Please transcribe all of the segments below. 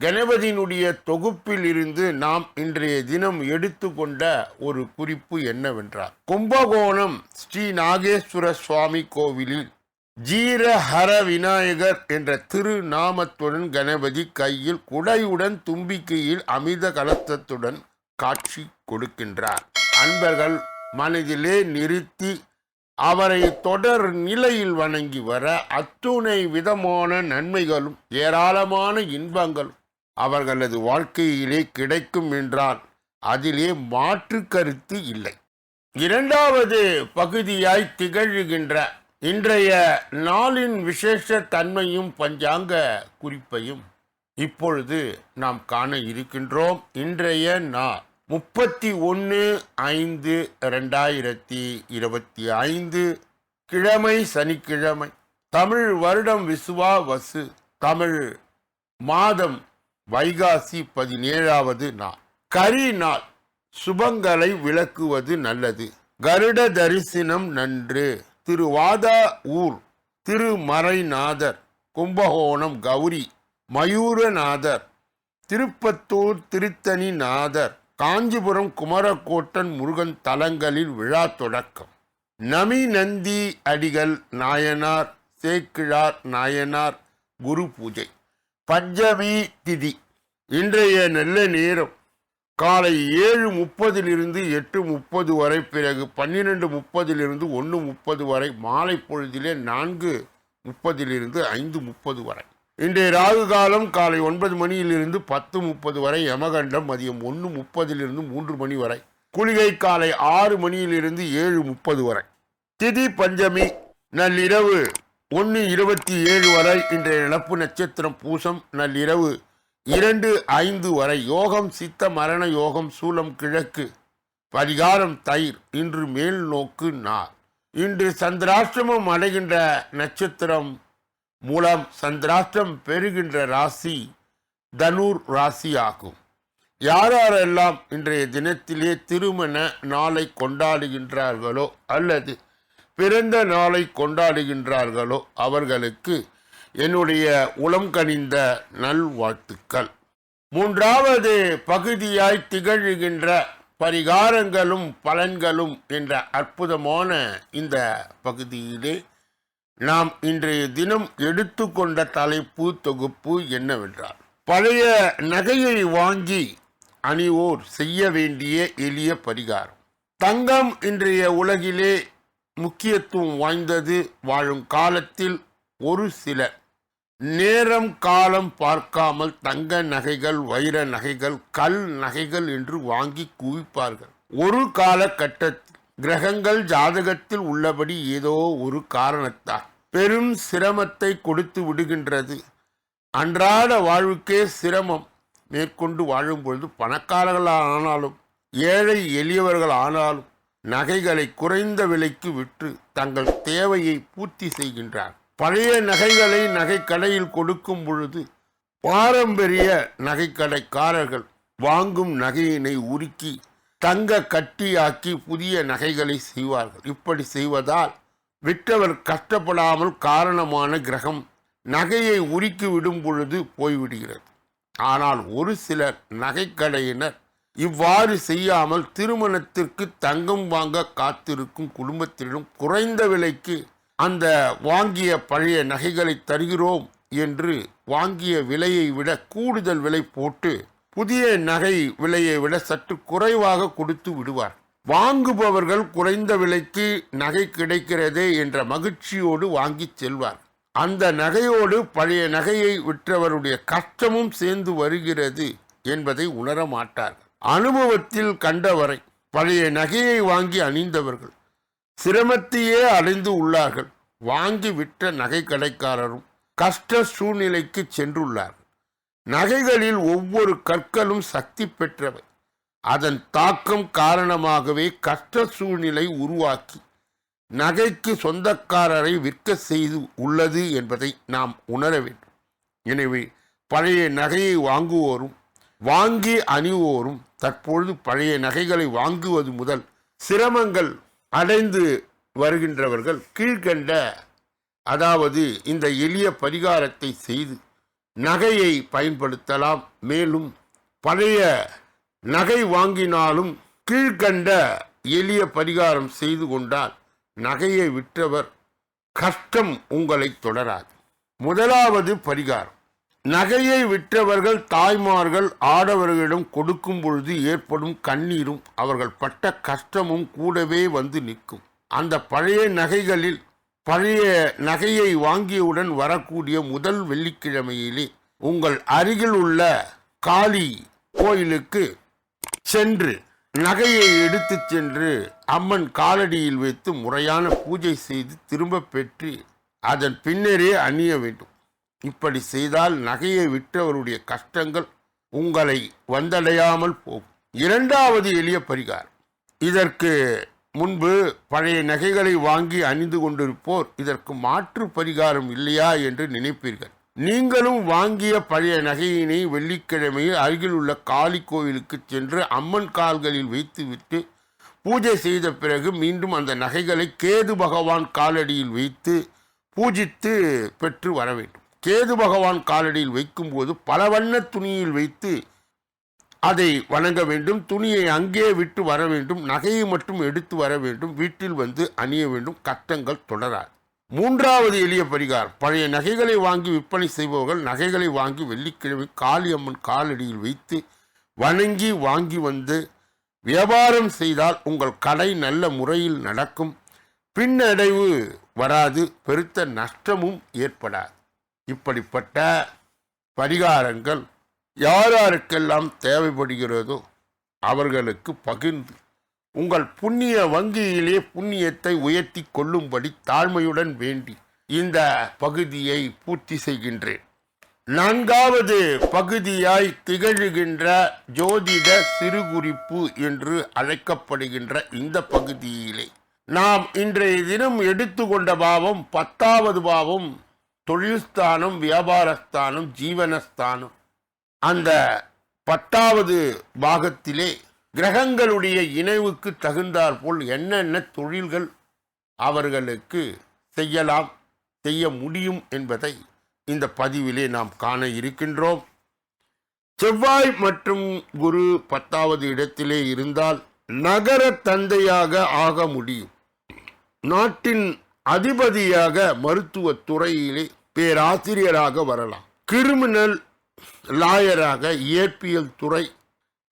கணபதியினுடைய தொகுப்பில் இருந்து நாம் இன்றைய தினம் எடுத்துக்கொண்ட ஒரு குறிப்பு என்னவென்றால் கும்பகோணம் ஸ்ரீ நாகேஸ்வர சுவாமி கோவிலில் ஜீரஹர விநாயகர் என்ற திருநாமத்துடன் கணபதி கையில் குடையுடன் தும்பிக்கையில் அமித கலத்தத்துடன் காட்சி கொடுக்கின்றார். அன்பர்கள் மனதிலே நிறுத்தி அவரை தொடர் நிலையில் வணங்கி வர அத்துணை விதமான நன்மைகளும் ஏராளமான இன்பங்களும் அவர்களது வாழ்க்கையிலே கிடைக்கும் என்றால் அதிலே மாற்று கருத்து இல்லை. இரண்டாவது பகுதியாய் திகழ்கின்ற இன்றைய நாளின் விசேஷ தன்மையும் பஞ்சாங்க குறிப்பையும் இப்பொழுது நாம் காண இருக்கின்றோம். இன்றைய நாள் முப்பத்தி ஒன்று ஐந்து ரெண்டாயிரத்தி இருபத்தி ஐந்து. கிழமை சனிக்கிழமை. தமிழ் வருடம் விசுவா வசு. தமிழ் மாதம் வைகாசி பதினேழாவது நாள். கரி நாள். சுபங்களை விளக்குவது நல்லது. கருட தரிசனம் நன்று. திருவாதா ஊர் திருமறைநாதர் கும்பகோணம் கௌரி மயூரநாதர் திருப்பத்தூர் திருத்தணிநாதர் காஞ்சிபுரம் குமரக்கோட்டன் முருகன் தலங்களில் விழா தொடக்கம். நமி நந்தி அடிகள் நாயனார் சேக்கிழார் நாயனார் குரு பூஜை. பஞ்சமி திதி இன்றைய நல்ல நேரம். காலை ஏழு முப்பதிலிருந்து எட்டு முப்பது வரை பிறகு பன்னிரெண்டு முப்பதிலிருந்து ஒன்று முப்பது வரை மாலை பொழுதிலே நான்கு முப்பதிலிருந்து ஐந்து முப்பது வரை. இன்றைய ராகு காலம் காலை ஒன்பது மணியிலிருந்து பத்து முப்பது வரை யமகண்டம் மதியம் ஒன்று முப்பதிலிருந்து மூன்று மணி வரை குளிகை காலை ஆறு மணியிலிருந்து ஏழு முப்பது வரை. திதி பஞ்சமி. நள்ளிரவு. ஒன்று இருபத்தி ஏழு வரை இன்றைய இழப்பு நட்சத்திரம் பூசம் நள்ளிரவு. இரண்டு ஐந்து வரை யோகம் சித்த மரண யோகம் சூலம் கிழக்கு. பரிகாரம் தயிர். இன்று மேல் நோக்கு நார். இன்று சந்திராஷ்டமம் அடைகின்ற நட்சத்திரம் மூலம் சந்திராஷ்டிரம் பெறுகின்ற ராசி தனூர் ராசி ஆகும் யாரெல்லாம் இன்றைய தினத்திலே திருமண நாளை கொண்டாடுகின்றார்களோ அல்லது பிறந்த நாளை கொண்டாடுகின்றார்களோ அவர்களுக்கு என்னுடைய உளம் கனிந்த நல்வாழ்த்துக்கள். மூன்றாவது பகுதியாய் திகழ்கின்ற பரிகாரங்களும் பலன்களும் என்ற அற்புதமான இந்த பகுதியிலே நாம் இன்றைய தினம் எடுத்துக்கொண்ட தலைப்பு தொகுப்பு என்னவென்றால் பழைய நகையை வாங்கி அணிவோர் செய்ய வேண்டிய எளிய பரிகாரம். தங்கம் இன்றைய உலகிலே முக்கியத்துவம் வாய்ந்தது வாழும் காலத்தில் ஒரு சில. நேரம் காலம் பார்க்காமல் தங்க நகைகள் வைர நகைகள் கல் நகைகள் என்று வாங்கி குவிப்பார்கள். ஒரு காலகட்டத்தில் கிரகங்கள் ஜாதகத்தில் உள்ளபடி ஏதோ ஒரு காரணத்தால் பெரும் சிரமத்தை கொடுத்து விடுகின்றது. அன்றாட வாழ்வுக்கே சிரமம் மேற்கொண்டு வாழும் பொழுது பணக்காரர்கள் ஆனாலும் ஏழை எளியவர்கள் ஆனாலும் நகைகளை குறைந்த விலைக்கு விற்று தங்கள் தேவையை பூர்த்தி செய்கின்றார். பழைய நகைகளை நகைக்கடையில் கொடுக்கும் பொழுது பாரம்பரிய நகைக்கடைக்காரர்கள் வாங்கும் நகையினை உருக்கி தங்க கட்டியாக்கி புதிய நகைகளை செய்வார்கள். இப்படி செய்வதால் விற்றவர் கஷ்டப்படாமல் காரணமான கிரகம் நகையை உருக்கி விடும் பொழுது போய்விடுகிறது. ஆனால் ஒரு சிலர் நகைக்கடையினர் இவ்வாறு செய்யாமல் திருமணத்திற்கு தங்கம் வாங்க காத்திருக்கும் குடும்பத்தினரும் குறைந்த விலைக்கு அந்த வாங்கிய பழைய நகைகளை தருகிறோம் என்று வாங்கிய விலையை விட கூடுதல் விலை போட்டு புதிய நகை விலையை விட சற்று குறைவாக கொடுத்து விடுவார். வாங்குபவர்கள் குறைந்த விலைக்கு நகை கிடைக்கிறதே என்ற மகிழ்ச்சியோடு வாங்கிச் செல்வார். அந்த நகையோடு பழைய நகையை விற்றவருடைய கஷ்டமும் சேர்ந்து வருகிறது என்பதை உணர மாட்டார்கள் அனுபவத்தில் கண்டவரை பழைய நகையை வாங்கி அணிந்தவர்கள் சிரமத்தையே அடைந்து உள்ளார்கள். வாங்கி விற்ற நகை கடைக்காரரும் கஷ்ட சூழ்நிலைக்கு சென்றுள்ளார்கள் நகைகளில் ஒவ்வொரு கற்களும் சக்தி பெற்றவை. அதன் தாக்கம் காரணமாகவே கஷ்ட சூழ்நிலை உருவாக்கி நகைக்கு சொந்தக்காரரை விற்க செய்து உள்ளது என்பதை நாம் உணர வேண்டும். எனவே பழைய நகையை வாங்குவோரும் வாங்கி அணிவோரும் தற்பொழுது பழைய நகைகளை வாங்குவது முதல் சிரமங்கள் அடைந்து வருகின்றவர்கள் கீழ்கண்ட அதாவது இந்த எளிய பரிகாரத்தை செய்து நகையை பயன்படுத்தலாம். மேலும் பழைய நகை வாங்கினாலும் கீழ்கண்ட எளிய பரிகாரம் செய்து கொண்டால் நகையை விற்றவர் கஷ்டம் உங்களை தொடராது. முதலாவது பரிகாரம். நகையை விற்றவர்கள் தாய்மார்கள் ஆடவர்களிடம் கொடுக்கும் பொழுது ஏற்படும் கண்ணீரும் அவர்கள் பட்ட கஷ்டமும் கூடவே வந்து நிற்கும். அந்த பழைய நகைகளில் பழைய நகையை வாங்கியவுடன் வரக்கூடிய முதல் வெள்ளிக்கிழமையிலே உங்கள் அருகில் உள்ள காளி கோயிலுக்கு சென்று நகையை எடுத்துச் சென்று அம்மன் காலடியில் வைத்து முறையான பூஜை செய்து திரும்ப பெற்று அதன் பின்னரே அணிய வேண்டும். இப்படி செய்தால் நகையை விற்றவருடைய கஷ்டங்கள் உங்களை வந்தடையாமல் போகும். இரண்டாவது எளிய பரிகாரம். இதற்கு முன்பு பழைய நகைகளை வாங்கி அணிந்து கொண்டிருப்போர் இதற்கு மாற்று பரிகாரம் இல்லையா என்று நினைப்பீர்கள். நீங்களும் வாங்கிய பழைய நகையினை வெள்ளிக்கிழமையில் அருகில் உள்ள காளி கோவிலுக்கு சென்று அம்மன் கால்களில் வைத்துவிட்டு பூஜை செய்த பிறகு மீண்டும் அந்த நகைகளை கேது பகவான் காலடியில் வைத்து பூஜித்து பெற்று வர வேண்டும். கேது பகவான் காலடியில் வைக்கும்போது பல வண்ண துணியில் வைத்து அதை வணங்க வேண்டும். துணியை அங்கே விட்டு வர வேண்டும். நகையை மட்டும் எடுத்து வர வேண்டும். வீட்டில் வந்து அணிய வேண்டும். கஷ்டங்கள் தொடராது. மூன்றாவது எளிய பரிகாரம். பழைய நகைகளை வாங்கி விற்பனை செய்பவர்கள் நகைகளை வாங்கி வெள்ளிக்கிழமை காளியம்மன் காலடியில் வைத்து வணங்கி வாங்கி வந்து வியாபாரம் செய்தால் உங்கள் கடை நல்ல முறையில் நடக்கும். பின்னடைவு வராது. பெருத்த நஷ்டமும் ஏற்படாது. இப்படிப்பட்ட பரிகாரங்கள் யார் யாருக்கெல்லாம் தேவைப்படுகிறதோ அவர்களுக்கு பகிர்ந்து உங்கள் புண்ணிய வங்கியிலே புண்ணியத்தை உயர்த்தி கொள்ளும்படி தாழ்மையுடன் வேண்டி இந்த பகுதியை பூர்த்தி செய்கின்றேன். நான்காவது பகுதியாய் திகழ்கின்ற ஜோதிட சிறுகுறிப்பு என்று அழைக்கப்படுகின்ற இந்த பகுதியிலே நாம் இன்றைய தினம் எடுத்துக்கொண்ட பாவம் பத்தாவது பாவம் தொழில்ஸ்தானம் வியாபாரஸ்தானம் ஜீவனஸ்தானம். அந்த பத்தாவது பாகத்திலே கிரகங்களுடைய இணைவுக்கு தகுந்தாற்போல் என்னென்ன தொழில்கள் அவர்களுக்கு செய்யலாம் செய்ய முடியும் என்பதை இந்த பதிவிலே நாம் காண இருக்கின்றோம். செவ்வாய் மற்றும் குரு பத்தாவது இடத்திலே இருந்தால் நகர தந்தையாக ஆக முடியும். நாட்டின் அதிபதியாக மருத்துவ துறையிலே பேராசிரியராக வரலாம். கிரிமினல் லாயராக இயற்பியல் துறை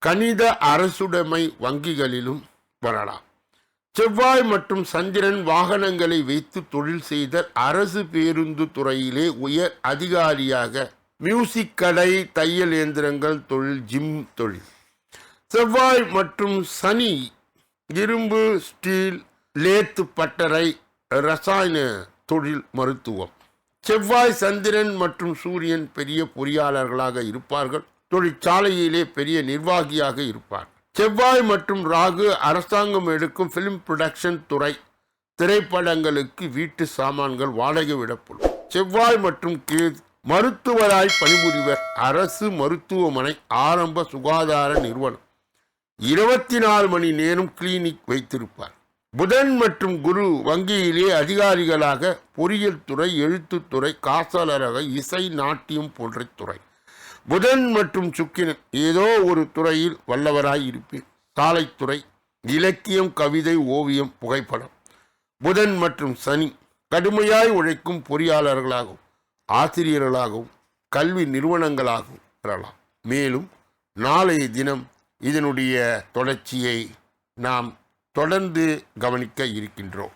கணித அரசுடைமை வங்கிகளிலும் வரலாம். செவ்வாய் மற்றும் சந்திரன் வாகனங்களை வைத்து தொழில் செய்த அரசு பேருந்து துறையிலே உயர் அதிகாரியாக மியூசிக் கடை தையல் இயந்திரங்கள் தொழில் ஜிம் தொழில். செவ்வாய் மற்றும் சனி இரும்பு ஸ்டீல் லேத்து பட்டறை ரசாயன தொழில் மருத்துவம். செவ்வாய் சந்திரன் மற்றும் சூரியன் பெரிய பொறியாளர்களாக இருப்பார்கள். தொழிற்சாலையிலே பெரிய நிர்வாகியாக இருப்பார். செவ்வாய் மற்றும் ராகு அரசாங்கம் எடுக்கும் ஃபிலிம் ப்ரொடக்ஷன் துறை திரைப்படங்களுக்கு வீட்டு சாமான்கள் வாடகை விடப்படும். செவ்வாய் மற்றும் கேது மருத்துவராய் பணிபுரிவர். அரசு மருத்துவமனை ஆரம்ப சுகாதார நிறுவனம். இருபத்தி நாலு மணி நேரம் கிளினிக் வைத்திருப்பார். புதன் மற்றும் குரு வங்கியிலே அதிகாரிகளாக பொறியியல் துறை எழுத்துத்துறை காசாளராக இசை நாட்டியம் போன்ற துறை. புதன் மற்றும் சுக்கிரன் ஏதோ ஒரு துறையில் வல்லவராய் இருப்பேன் சாலைத்துறை இலக்கியம் கவிதை ஓவியம் புகைப்படம். புதன் மற்றும் சனி கடுமையாய் உழைக்கும் பொறியாளர்களாகவும் ஆசிரியர்களாகவும் கல்வி நிறுவனங்களாகவும் பெறலாம் மேலும் நாளைய தினம் இதனுடைய தொடர்ச்சியை நாம் தொடர்ந்து கவனிக்க இருக்கின்றோம்.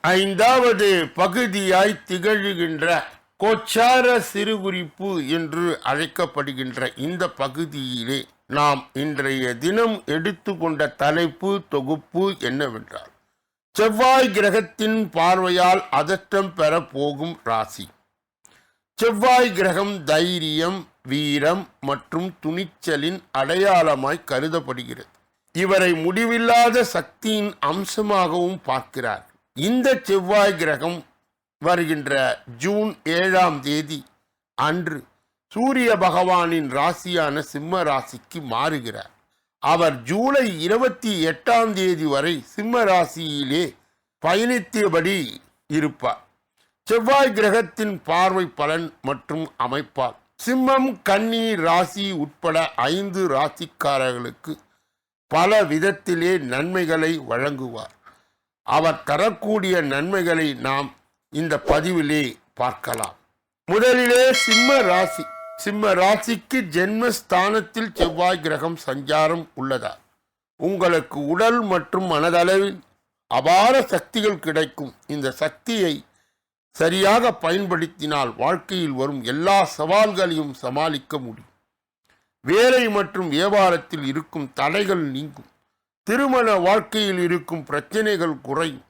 ஐந்தாவது பகுதியாய் திகழ்கின்ற கோச்சார சிறுகுறிப்பு என்று அழைக்கப்படுகின்ற இந்த பகுதியிலே நாம் இன்றைய தினம் எடுத்துக்கொண்ட தலைப்பு தொகுப்பு என்னவென்றால் செவ்வாய் கிரகத்தின் பார்வையால் அதற்றம் பெற போகும் ராசி. செவ்வாய் கிரகம் தைரியம் வீரம் மற்றும் துணிச்சலின் அடையாளமாய் கருதப்படுகிறது. இவரை முடிவில்லாத சக்தியின் அம்சமாகவும் பார்க்கிறார். இந்த செவ்வாய் கிரகம் வருகின்ற ஜூன் ஏழாம் தேதி அன்று சூரிய பகவானின் ராசியான சிம்ம ராசிக்கு மாறுகிறார். அவர் ஜூலை இருபத்தி எட்டாம் தேதி வரை சிம்ம ராசியிலே பயணித்தபடி இருப்பார். செவ்வாய் கிரகத்தின் பார்வை பலன் மற்றும் அமைப்பால். சிம்மம் கன்னி ராசி உட்பட ஐந்து ராசிக்காரர்களுக்கு பல விதத்திலே நன்மைகளை வழங்குவார். அவர் தரக்கூடிய நன்மைகளை நாம் இந்த பதிவிலே பார்க்கலாம். முதலிலே சிம்ம ராசி. சிம்ம ராசிக்கு ஜென்மஸ்தானத்தில் செவ்வாய் கிரகம் சஞ்சாரம் உள்ளதா? உங்களுக்கு உடல் மற்றும் மனதளவில் அபார சக்திகள் கிடைக்கும். இந்த சக்தியை சரியாக பயன்படுத்தினால் வாழ்க்கையில் வரும் எல்லா சவால்களையும் சமாளிக்க முடியும். வேலை மற்றும் வியாபாரத்தில் இருக்கும் தடைகள் நீங்கும். திருமண வாழ்க்கையில் இருக்கும் பிரச்சனைகள் குறையும்.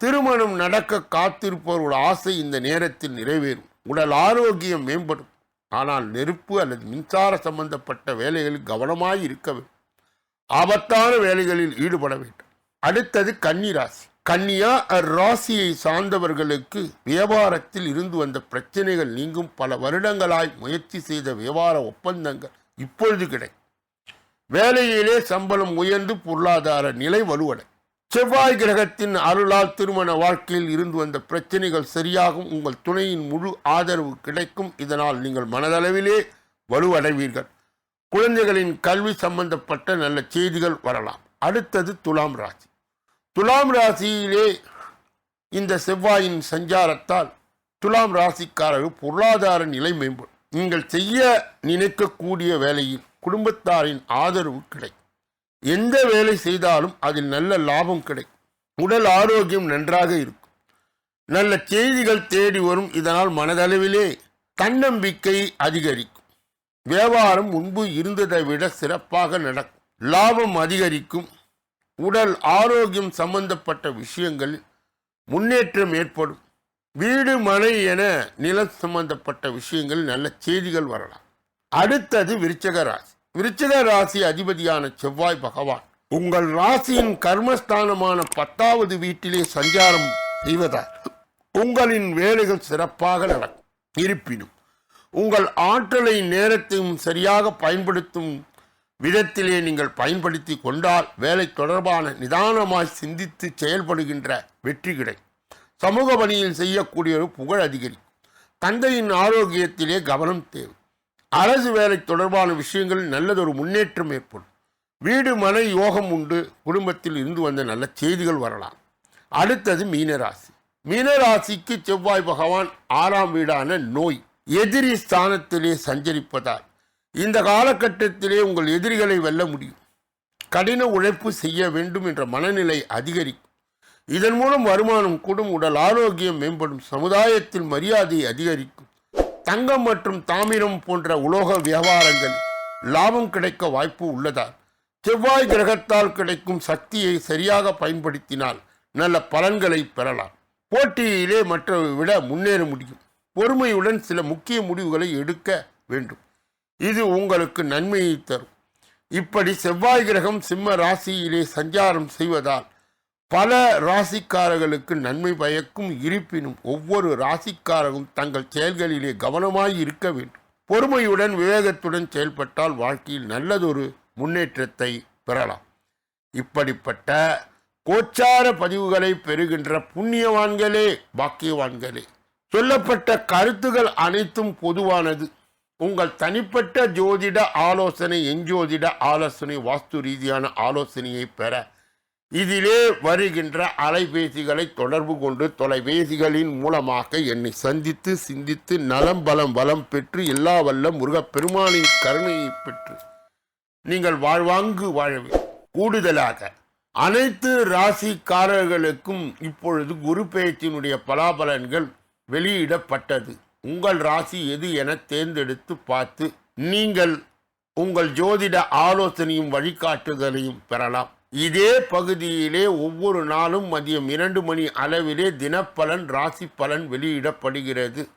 திருமணம் நடக்க காத்திருப்பவர்களோட ஆசை இந்த நேரத்தில் நிறைவேறும். உடல் ஆரோக்கியம் மேம்படும். ஆனால் நெருப்பு அல்லது மின்சார சம்பந்தப்பட்ட வேலைகளில் கவனமாய் இருக்க வேண்டும். ஆபத்தான வேலைகளில் ஈடுபட வேண்டும். அடுத்தது கன்னி ராசி கன்னியா அராசியை சார்ந்தவர்களுக்கு வியாபாரத்தில் இருந்து வந்த பிரச்சனைகள் நீங்கும். பல வருடங்களாய் முயற்சி செய்த வியாபார ஒப்பந்தங்கள் இப்பொழுது கிடைக்கும் வேலையிலே சம்பளம் உயர்ந்து பொருளாதார நிலை வலுவடை. செவ்வாய் கிரகத்தின் அருளால் திருமண வாழ்க்கையில் இருந்து வந்த பிரச்சனைகள் சரியாகும். உங்கள் துணையின் முழு ஆதரவு கிடைக்கும். இதனால் நீங்கள் மனதளவிலே வலுவடைவீர்கள். குழந்தைகளின் கல்வி சம்பந்தப்பட்ட நல்ல செய்திகள் வரலாம். அடுத்தது துலாம் ராசி. துலாம் ராசியிலே இந்த செவ்வாயின் சஞ்சாரத்தால் துலாம் ராசிக்காரர்கள் பொருளாதார நிலை மேம்படும். நீங்கள் செய்ய நினைக்கக்கூடிய வேலையில் குடும்பத்தாரின் ஆதரவு கிடைக்கும். எந்த வேலை செய்தாலும் அதில் நல்ல லாபம் கிடைக்கும். உடல் ஆரோக்கியம் நன்றாக இருக்கும். நல்ல செய்திகள் தேடி வரும். இதனால் மனதளவிலே தன்னம்பிக்கை அதிகரிக்கும். வியாபாரம் முன்பு இருந்ததை விட சிறப்பாக நடக்கும். லாபம் அதிகரிக்கும். உடல் ஆரோக்கியம் சம்பந்தப்பட்ட விஷயங்களில் முன்னேற்றம் ஏற்படும். வீடு மனை என நிலம் சம்பந்தப்பட்ட விஷயங்கள் நல்ல செய்திகள் வரலாம். அடுத்தது விருச்சக ராசி. விருச்சக ராசி அதிபதியான செவ்வாய் பகவான். உங்கள் ராசியின் கர்மஸ்தானமான பத்தாவது வீட்டிலே சஞ்சாரம் செய்வதால் உங்களின் வேலைகள் சிறப்பாக நடக்கும். இருப்பினும் உங்கள் ஆற்றலை நேரத்தையும் சரியாக பயன்படுத்தும் விதத்திலே நீங்கள் பயன்படுத்தி கொண்டால் வேலை தொடர்பான நிதானமாய் சிந்தித்து செயல்படுகின்ற வெற்றி கிடைக்கும். சமூக பணியில் செய்யக்கூடிய ஒரு புகழ் அதிகரிக்கும். தந்தையின் ஆரோக்கியத்திலே கவனம் தேவை. அரசு வேலை தொடர்பான விஷயங்களில் நல்லதொரு முன்னேற்றம் ஏற்படும். வீடு மனை யோகம் உண்டு. குடும்பத்தில் இருந்து வந்த நல்ல செய்திகள் வரலாம். அடுத்தது மீனராசி. மீனராசிக்கு செவ்வாய் பகவான் ஆறாம் வீடான நோய் எதிரி ஸ்தானத்திலே சஞ்சரிப்பதால் இந்த காலகட்டத்திலே உங்கள் எதிரிகளை வெல்ல முடியும். கடின உழைப்பு செய்ய வேண்டும் என்ற மனநிலை அதிகரிக்கும். இதன் மூலம் வருமானம் கூடும் உடல் ஆரோக்கியம் மேம்படும் சமுதாயத்தில் மரியாதை அதிகரிக்கும். தங்கம் மற்றும் தாமிரம் போன்ற உலோக வியாபாரங்கள் லாபம் கிடைக்க வாய்ப்பு உள்ளதால் செவ்வாய் கிரகத்தால் கிடைக்கும் சக்தியை சரியாக பயன்படுத்தினால் நல்ல பலன்களை பெறலாம். போட்டியிலே மற்றவை விட முன்னேற முடியும். பொறுமையுடன் சில முக்கிய முடிவுகளை எடுக்க வேண்டும். இது உங்களுக்கு நன்மையை தரும். இப்படி செவ்வாய் கிரகம் சிம்ம ராசியிலே சஞ்சாரம் செய்வதால் பல ராசிக்காரர்களுக்கு நன்மை பயக்கும் இருப்பினும் ஒவ்வொரு ராசிக்காரரும் தங்கள் செயல்களிலே கவனமாய் இருக்க வேண்டும். பொறுமையுடன் விவேகத்துடன் செயல்பட்டால் வாழ்க்கையில் நல்லதொரு முன்னேற்றத்தை பெறலாம். இப்படிப்பட்ட கோச்சார பதிவுகளை பெறுகின்ற புண்ணியவான்களே பாக்கியவான்களே சொல்லப்பட்ட கருத்துகள் அனைத்தும் பொதுவானது. உங்கள் தனிப்பட்ட ஜோதிட ஆலோசனை எஞ்சோதிட ஆலோசனை வாஸ்து ரீதியான ஆலோசனையை பெற இதிலே வருகின்ற அலைபேசிகளை தொடர்பு கொண்டு தொலைபேசிகளின் மூலமாக என்னை சந்தித்து சிந்தித்து நலம் பலம் வளம் பெற்று எல்லா வல்ல முருகப்பெருமானின் கருணையை பெற்று நீங்கள் வாழ்வாங்கு வாழவே கூடுதலாக அனைத்து ராசிக்காரர்களுக்கும் இப்பொழுது குரு பெயர்ச்சியினுடைய பலாபலன்கள் வெளியிடப்பட்டது. உங்கள் ராசி எது என தேர்ந்தெடுத்து பார்த்து நீங்கள் உங்கள் ஜோதிட ஆலோசனையும் வழிகாட்டுதலையும் பெறலாம். இதே பகுதியிலே ஒவ்வொரு நாளும் மதியம் இரண்டு மணி அளவிலே தினப்பலன் ராசி பலன் வெளியிடப்படுகிறது.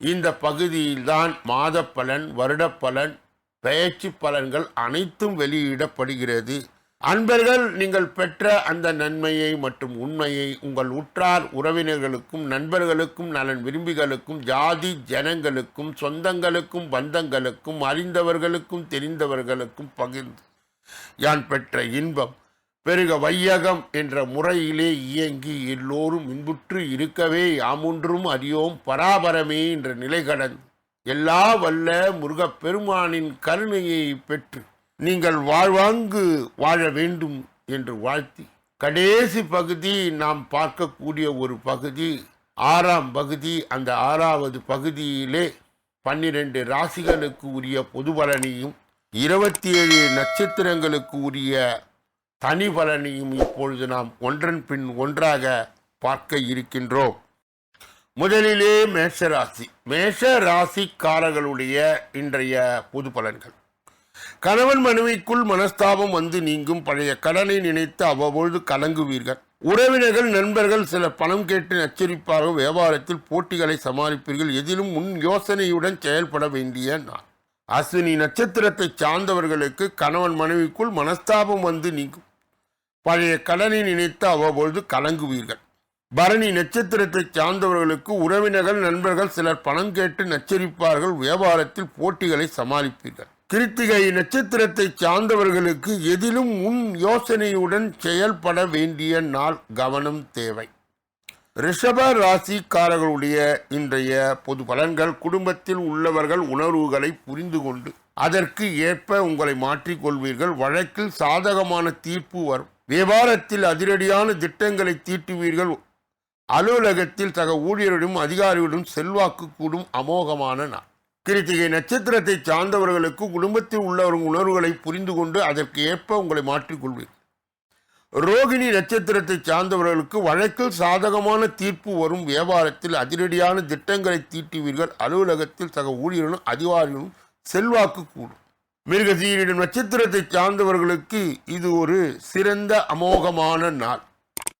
இந்த பகுதியில்தான் மாத பலன் வருடப்பலன் பயிற்சி பலன்கள் அனைத்தும் வெளியிடப்படுகிறது. அன்பர்கள் நீங்கள் பெற்ற அந்த நன்மையை மற்றும் உண்மையை உங்கள் உற்றார் உறவினர்களுக்கும் நண்பர்களுக்கும் நலன் விரும்பிகளுக்கும் ஜாதி ஜனங்களுக்கும் சொந்தங்களுக்கும் பந்தங்களுக்கும் அறிந்தவர்களுக்கும் தெரிந்தவர்களுக்கும் பகிர்ந்து. யான் பெற்ற இன்பம் பெருக வையகம் என்ற முறையிலே இயங்கி எல்லோரும் இன்புற்று இருக்கவே யாமொன்றும் அறியோம் பராபரமே என்ற நிலை கடந்து எல்லா வல்ல முருகப்பெருமானின் கருணையை பெற்று நீங்கள் வாழ்வாங்கு வாழ வேண்டும் என்று வாழ்த்தி கடைசி பகுதி நாம் பார்க்கக்கூடிய ஒரு பகுதி ஆறாம் பகுதி அந்த ஆறாவது பகுதியிலே பன்னிரண்டு ராசிகளுக்கு உரிய பொது பலனையும் இருபத்தி ஏழு நட்சத்திரங்களுக்கு உரிய தனி பலனையும் இப்பொழுது நாம் ஒன்றன் பின் ஒன்றாக பார்க்க இருக்கின்றோம். முதலிலே மேஷராசி. மேஷ ராசிக்காரர்களுடைய இன்றைய பொது பலன்கள். கணவன் மனைவிக்குள் மனஸ்தாபம் வந்து நீங்கும் பழைய கடனை நினைத்து அவ்வப்பொழுது கலங்குவீர்கள். உறவினர்கள் நண்பர்கள் சில பணம் கேட்டு நச்சரிப்பாக வியாபாரத்தில் போட்டிகளை சமாளிப்பீர்கள். எதிலும் முன் யோசனையுடன் செயல்பட வேண்டிய நாள். அஸ்வினி நட்சத்திரத்தை சார்ந்தவர்களுக்கு கணவன் மனைவிக்குள் மனஸ்தாபம் வந்து நீங்கும். பழைய கடனை நினைத்து அவ்வப்பொழுது கலங்குவீர்கள். பரணி நட்சத்திரத்தை சார்ந்தவர்களுக்கு உறவினர்கள் நண்பர்கள் சிலர் பணம் கேட்டு நச்சரிப்பார்கள் வியாபாரத்தில் போட்டிகளை சமாளிப்பீர்கள். கிருத்திகை நட்சத்திரத்தை சார்ந்தவர்களுக்கு எதிலும் முன் யோசனையுடன் செயல்பட வேண்டிய நாள் கவனம் தேவை. ரிஷப ராசிக்காரர்களுடைய இன்றைய பொது பலன்கள் குடும்பத்தில் உள்ளவர்கள் உணர்வுகளை புரிந்து கொண்டு அதற்கு ஏற்ப உங்களை மாற்றிக்கொள்வீர்கள். வழக்கில் சாதகமான தீர்ப்பு வரும். வியாபாரத்தில் அதிரடியான திட்டங்களை தீட்டுவீர்கள். அலுவலகத்தில் சக ஊழியரிடம் அதிகாரிகளிடம் செல்வாக்கு கூடும் அமோகமான நாள். கிருத்திகை நட்சத்திரத்தை சார்ந்தவர்களுக்கு குடும்பத்தில் உள்ளவர்கள் உணர்வுகளை புரிந்து கொண்டு அதற்கு ஏற்ப உங்களை மாற்றிக்கொள்வீர்கள் ரோகிணி நட்சத்திரத்தை சார்ந்தவர்களுக்கு வழக்கில் சாதகமான தீர்ப்பு வரும் வியாபாரத்தில் அதிரடியான திட்டங்களை தீட்டுவீர்கள். அலுவலகத்தில் சக ஊழியர்களும் அதிகாரிகளும் செல்வாக்கு கூடும். மிருகசீரிடம் நட்சத்திரத்தை சார்ந்தவர்களுக்கு இது ஒரு சிறந்த அமோகமான நாள்.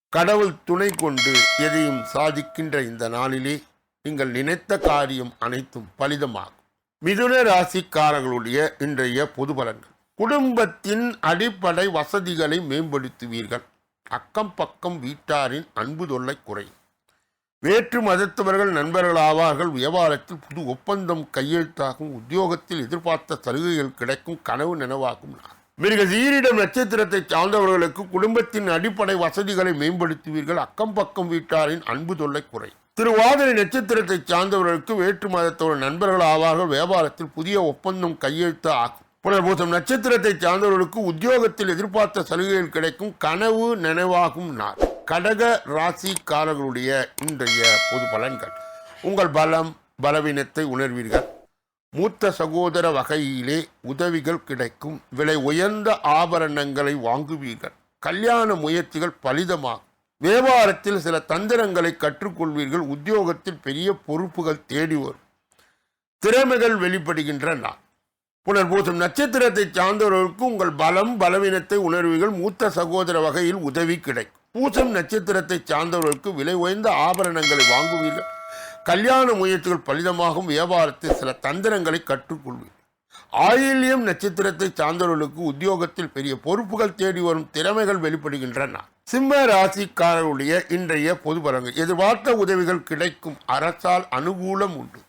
கடவுள் துணை கொண்டு எதையும் சாதிக்கின்ற இந்த நாளிலே நீங்கள் நினைத்த காரியம் அனைத்தும் பலிதமாகும். மிதுன ராசிக்காரர்களுடைய இன்றைய பொது பலன்கள். குடும்பத்தின் அடிப்படை வசதிகளை மேம்படுத்துவீர்கள். அக்கம் பக்கம் வீட்டாரின் அன்பு தொல்லை குறையும். வேற்று மதத்தவர்கள் நண்பர்களாவார்கள். வியாபாரத்தில் புது ஒப்பந்தம் கையெழுத்தாகும். உத்தியோகத்தில் எதிர்பார்த்த சலுகைகள் கிடைக்கும். கனவு நினைவாகும். மிருக சீரிடம் நட்சத்திரத்தை சார்ந்தவர்களுக்கு குடும்பத்தின் அடிப்படை வசதிகளை மேம்படுத்துவீர்கள். அக்கம் பக்கம் வீட்டாரின் அன்பு தொல்லை குறை திருவாதிரை நட்சத்திரத்தை சார்ந்தவர்களுக்கு வேற்று மதத்தோட நண்பர்கள் ஆவார்கள் வியாபாரத்தில் புதிய ஒப்பந்தம் கையெழுத்து ஆகும். புனர்பூசம் நட்சத்திரத்தை சார்ந்தவர்களுக்கு உத்தியோகத்தில் எதிர்பார்த்த சலுகைகள் கிடைக்கும். கனவு நினைவாகும். நாள் கடக ராசிக்காரர்களுடைய இன்றைய பொது பலன்கள். உங்கள் பலம் பலவீனத்தை உணர்வீர்கள். மூத்த சகோதர வகையிலே உதவிகள் கிடைக்கும். விலை உயர்ந்த ஆபரணங்களை வாங்குவீர்கள். கல்யாண முயற்சிகள் பலிதமாகும். வியாபாரத்தில் சில தந்திரங்களை கற்றுக்கொள்வீர்கள். உத்தியோகத்தில் பெரிய பொறுப்புகள் தேடி வரும். திறமைகள் வெளிப்படுகின்ற நாள் புனர்பூசம் நட்சத்திரத்தை சார்ந்தவர்களுக்கு உங்கள் பலம் பலவீனத்தை உணர்வீர்கள். மூத்த சகோதர வகையில் உதவி கிடைக்கும். பூசம் நட்சத்திரத்தை சார்ந்தவர்களுக்கு விலை உயர்ந்த ஆபரணங்களை வாங்குவீர்கள். கல்யாண முயற்சிகள் பலிதமாகும். வியாபாரத்தில் சில தந்திரங்களை கற்றுக்கொள்வீர்கள். ஆயில்யம் நட்சத்திரத்தை சார்ந்தவர்களுக்கு உத்தியோகத்தில் பெரிய பொறுப்புகள் தேடி வரும் திறமைகள் வெளிப்படுகின்றன. சிம்ம ராசிக்காரருடைய இன்றைய பொது பலங்கள் எதிர்பார்த்த உதவிகள் கிடைக்கும். அரசால் அனுகூலம் உண்டு.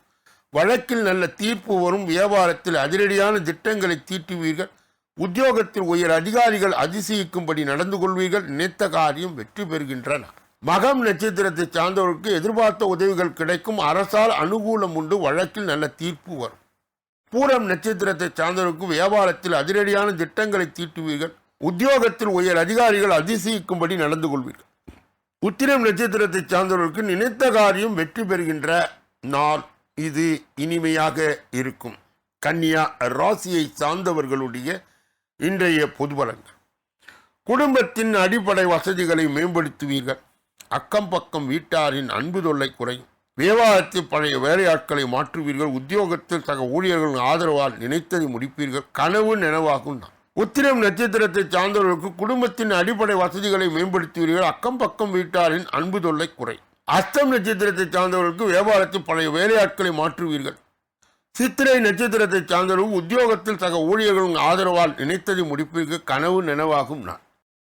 வழக்கில் நல்ல தீர்ப்பு வரும். வியாபாரத்தில் அதிரடியான திட்டங்களை தீட்டுவீர்கள். உத்தியோகத்தில் உயர் அதிகாரிகள் அதிசயிக்கும்படி நடந்து கொள்வீர்கள். நினைத்த காரியம் வெற்றி பெறுகின்றன. மகம் நட்சத்திரத்தை சார்ந்தவர்களுக்கு எதிர்பார்த்த உதவிகள் கிடைக்கும். அரசால் அனுகூலம் உண்டு. வழக்கில் நல்ல தீர்ப்பு வரும். பூரம் நட்சத்திரத்தை சார்ந்தவர்களுக்கு வியாபாரத்தில் அதிரடியான திட்டங்களை தீட்டுவீர்கள். உத்தியோகத்தில் உயர் அதிகாரிகள் அதிசயிக்கும்படி நடந்து கொள்வீர்கள். உத்திரம் நட்சத்திரத்தை சார்ந்தவர்களுக்கு நினைத்த காரியம் வெற்றி பெறுகின்ற நாள் இது இனிமையாக இருக்கும். கன்னியா ராசியை சார்ந்தவர்களுடைய இன்றைய பொது பலன்கள் குடும்பத்தின் அடிப்படை வசதிகளை மேம்படுத்துவீர்கள். அக்கம் பக்கம் வீட்டாரின் அன்பு தொல்லை குறையும். வியாபாரத்தில் பழைய வேலையாட்களை மாற்றுவீர்கள். உத்தியோகத்தில் சக ஊழியர்களின் ஆதரவால் நினைத்ததை முடிப்பீர்கள். கனவு நினைவாகும் தான். உத்திரம் நட்சத்திரத்தை சார்ந்தவர்களுக்கு குடும்பத்தின் அடிப்படை வசதிகளை மேம்படுத்துவீர்கள். அக்கம் பக்கம் வீட்டாரின் அன்பு தொல்லை குறை. அஸ்தம் நட்சத்திரத்தை சார்ந்தவர்களுக்கு வியாபாரத்தில் பழைய வேலையாட்களை மாற்றுவீர்கள். சித்திரை நட்சத்திரத்தை சார்ந்தவர்கள் உத்தியோகத்தில் சக ஊழியர்களின் ஆதரவால் நினைத்ததை முடிப்பிற்கு கனவு நினைவாகும் நான்.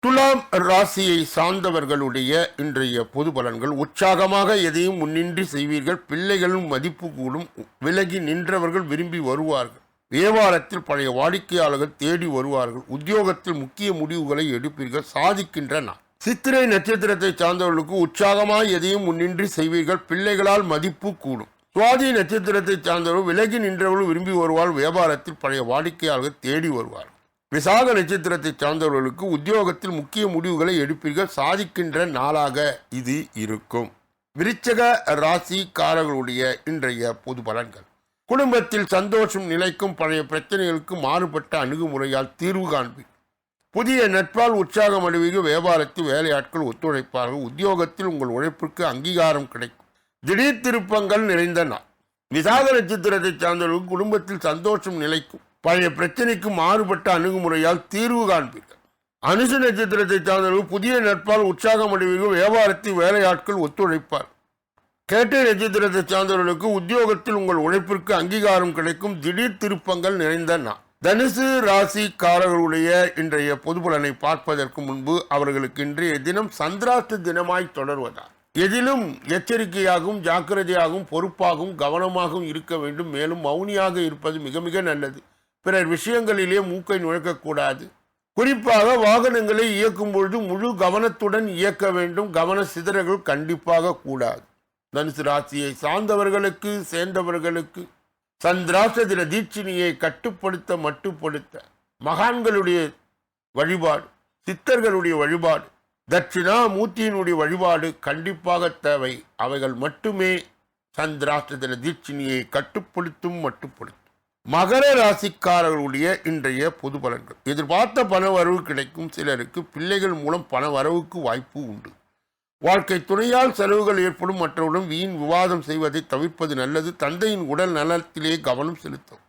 துலாம் ராசியை சார்ந்தவர்களுடைய இன்றைய பொது பலன்கள் உற்சாகமாக எதையும் முன்னின்றி செய்வீர்கள் பிள்ளைகளும் மதிப்பு கூடும் விலகி நின்றவர்கள் விரும்பி வருவார்கள். வியாபாரத்தில் பழைய வாடிக்கையாளர்கள் தேடி வருவார்கள் உத்தியோகத்தில் முக்கிய முடிவுகளை எடுப்பீர்கள் சாதிக்கின்ற நான். சித்திரை நட்சத்திரத்தை சார்ந்தவர்களுக்கு உற்சாகமாக எதையும் முன்னின்றி செய்வீர்கள் பிள்ளைகளால் மதிப்பு கூடும். சுவாதி நட்சத்திரத்தை சார்ந்தவர்கள் விலகி நின்றவர்கள் விரும்பி வருவார். வியாபாரத்தில் பழைய வாடிக்கையாளர்கள் தேடி வருவார். விசாக நட்சத்திரத்தை சார்ந்தவர்களுக்கு உத்தியோகத்தில் முக்கிய முடிவுகளை எடுப்பீர்கள். சாதிக்கின்ற நாளாக இது இருக்கும். விருச்சக ராசிக்காரர்களுடைய இன்றைய பொது பலன்கள். குடும்பத்தில் சந்தோஷம் நிலைக்கும் பழைய பிரச்சனைகளுக்கு மாறுபட்ட அணுகுமுறையால் தீர்வு காண்பீர் புதிய நட்பால் உற்சாகம் அடைவீர்கள். வியாபாரத்தில் வேலையாட்கள் ஒத்துழைப்பார்கள். உத்தியோகத்தில் உங்கள் உழைப்பிற்கு அங்கீகாரம் கிடைக்கும். திடீர் திருப்பங்கள் நிறைந்த நாள் விசாக நட்சத்திரத்தை சார்ந்தவர்களுக்கு குடும்பத்தில் சந்தோஷம் நிலைக்கும். பழைய பிரச்சனைக்கு மாறுபட்ட அணுகுமுறையால் தீர்வு காண்பீர்கள். அனுசு நட்சத்திரத்தை சார்ந்தவர்கள் புதிய நட்பால் உற்சாகம் அடைவீர்கள் வியாபாரத்தில் வேலையாட்கள் ஒத்துழைப்பார். கேட்டை நட்சத்திரத்தை சார்ந்தவர்களுக்கு உத்தியோகத்தில் உங்கள் உழைப்பிற்கு அங்கீகாரம் கிடைக்கும். திடீர் திருப்பங்கள் நிறைந்த நாள் தனுசு ராசிக்காரர்களுடைய இன்றைய பொது பலனை பார்ப்பதற்கு முன்பு அவர்களுக்கு இன்றைய தினம் சந்திராஷ்ட தினமாய் தொடர்வதால். எதிலும் எச்சரிக்கையாகவும் ஜாக்கிரதையாகவும் பொறுப்பாகவும் கவனமாகவும் இருக்க வேண்டும். மேலும் மௌனியாக இருப்பது மிக மிக நல்லது. பிறர் விஷயங்களிலே மூக்கை நுழைக்கக்கூடாது குறிப்பாக வாகனங்களை இயக்கும் பொழுது முழு கவனத்துடன் இயக்க வேண்டும். கவன சிதறல்கள் கண்டிப்பாக கூடாது. தனுசு ராசியை சார்ந்தவர்களுக்கு சேர்ந்தவர்களுக்கு சந்திராச தின தீட்சினியை கட்டுப்படுத்த மட்டுப்படுத்த மகான்களுடைய வழிபாடு சித்தர்களுடைய வழிபாடு தட்சிணாமூர்த்தியினுடைய வழிபாடு கண்டிப்பாக தேவை. அவைகள் மட்டுமே சந்திராஷ்ட தின தீட்சினியை கட்டுப்படுத்தும் மட்டுப்படுத்தும். மகர ராசிக்காரர்களுடைய இன்றைய பொது பலன்கள். எதிர்பார்த்த பண வரவு கிடைக்கும் சிலருக்கு பிள்ளைகள் மூலம் பண வரவுக்கு வாய்ப்பு உண்டு. வாழ்க்கை துணையால் செலவுகள் ஏற்படும் மற்றவுடன் வீண் விவாதம் செய்வதை தவிர்ப்பது நல்லது. தந்தையின் உடல் நலத்திலே கவனம் செலுத்தும்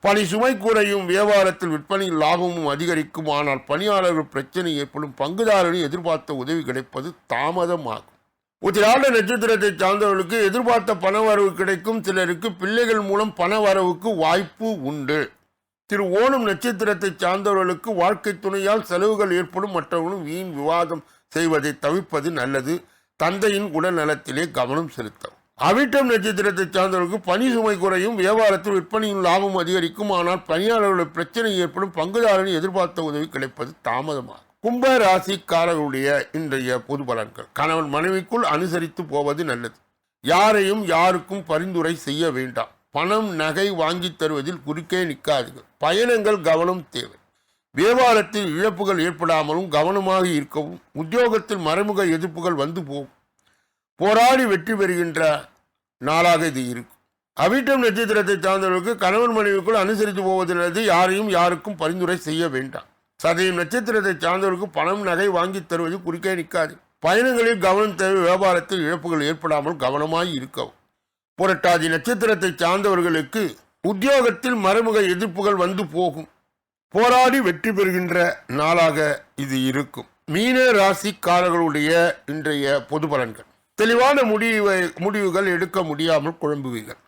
பணி சுமை குறையும் வியாபாரத்தில் விற்பனையில் லாபமும் அதிகரிக்கும். ஆனால் பணியாளர்கள் பிரச்சனை ஏற்படும். பங்குதாரரின் எதிர்பார்த்த உதவி கிடைப்பது தாமதமாகும். உத்திராட நட்சத்திரத்தை சார்ந்தவர்களுக்கு எதிர்பார்த்த பண வரவு கிடைக்கும். சிலருக்கு பிள்ளைகள் மூலம் பண வரவுக்கு வாய்ப்பு உண்டு. திரு ஓணம் நட்சத்திரத்தை சார்ந்தவர்களுக்கு வாழ்க்கை துணையால் செலவுகள் ஏற்படும். மற்றவர்களும் வீண் விவாதம் செய்வதை தவிர்ப்பது நல்லது. தந்தையின் உடல் நலத்திலே கவனம் செலுத்தவும். அவிட்டம் நட்சத்திரத்தை சார்ந்தவர்களுக்கு பணி சுமை குறையும் வியாபாரத்தில் விற்பனையின் லாபம் அதிகரிக்கும் ஆனால் பணியாளர்களுடைய பிரச்சனை ஏற்படும் பங்குதாரரின் எதிர்பார்த்த உதவி கிடைப்பது தாமதமாகும். கும்ப ராசிக்காரர்களுடைய இன்றைய பொது பலன்கள். கணவன் மனைவிக்குள் அனுசரித்து போவது நல்லது. யாரையும் யாருக்கும் பரிந்துரை செய்ய வேண்டாம். பணம் நகை வாங்கி தருவதில் குறுக்கே நிற்காதுகள் பயணங்கள் கவனம் தேவை. வியாபாரத்தில் இழப்புகள் ஏற்படாமலும் கவனமாக இருக்கவும் உத்தியோகத்தில் மறைமுக எதிர்ப்புகள் வந்து போகும். போராடி வெற்றி பெறுகின்ற நாளாக இது இருக்கும். அவிட்டம் நட்சத்திரத்தை சார்ந்தவர்களுக்கு கணவன் மனைவிக்குள் அனுசரித்து போவது யாரையும் யாருக்கும் பரிந்துரை செய்ய வேண்டாம். சதயம் நட்சத்திரத்தை சார்ந்தவர்களுக்கு பணம் நகை வாங்கி தருவது குறுக்கே நிற்காது. பயணங்களில் கவனம் தேவை வியாபாரத்தில் இழப்புகள் ஏற்படாமல் கவனமாய் இருக்கவும். புரட்டாதி நட்சத்திரத்தை சார்ந்தவர்களுக்கு உத்தியோகத்தில் மறைமுக எதிர்ப்புகள் வந்து போகும். போராடி வெற்றி பெறுகின்ற நாளாக இது இருக்கும். மீன ராசிக்காரர்களுடைய இன்றைய பொது பலன்கள். தெளிவான முடிவை முடிவுகள் எடுக்க முடியாமல் குழம்புவீர்கள்.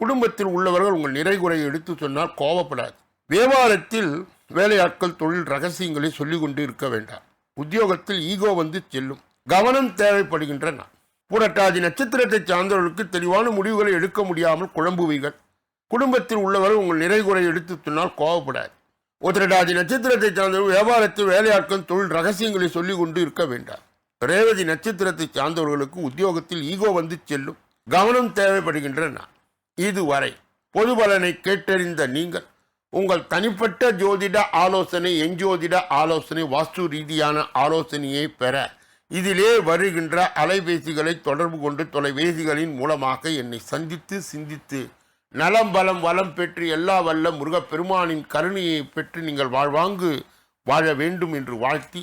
குடும்பத்தில் உள்ளவர்கள் உங்கள் நிறைகுறை எடுத்து சொன்னால் கோவப்படாது. வியாபாரத்தில் வேலையாட்கள் தொழில் ரகசியங்களை சொல்லிக் கொண்டு இருக்க வேண்டாம். உத்தியோகத்தில் ஈகோ வந்து செல்லும். கவனம் தேவைப்படுகின்றன புரட்டாதி நட்சத்திரத்தை சார்ந்தவர்களுக்கு தெளிவான முடிவுகளை எடுக்க முடியாமல் குழம்புவீர்கள். குடும்பத்தில் உள்ளவர்கள் உங்கள் நிறைகுறை எடுத்து சொன்னால் கோவப்படாது. உத்திரட்டாதி நட்சத்திரத்தை சார்ந்தவர்கள் வியாபாரத்தில் வேலையாட்கள் தொழில் ரகசியங்களை சொல்லிக் கொண்டு இருக்க வேண்டாம். ரேவதி நட்சத்திரத்தை சார்ந்தவர்களுக்கு உத்தியோகத்தில் ஈகோ வந்து செல்லும். கவனம் தேவைப்படுகின்ற நான் இதுவரை பொது பலனை கேட்டறிந்த நீங்கள் உங்கள் தனிப்பட்ட ஜோதிட ஆலோசனை எஞ்சோதிட ஆலோசனை வாஸ்து ரீதியான ஆலோசனையை பெற இதிலே வருகின்ற அலைபேசிகளை தொடர்பு கொண்டு தொலைபேசிகளின் மூலமாக என்னை சந்தித்து சிந்தித்து நலம் பலம் வளம் பெற்று எல்லா வல்ல முருகப்பெருமானின் கருணையை பெற்று நீங்கள் வாழ்வாங்கு வாழ வேண்டும் என்று வாழ்த்தி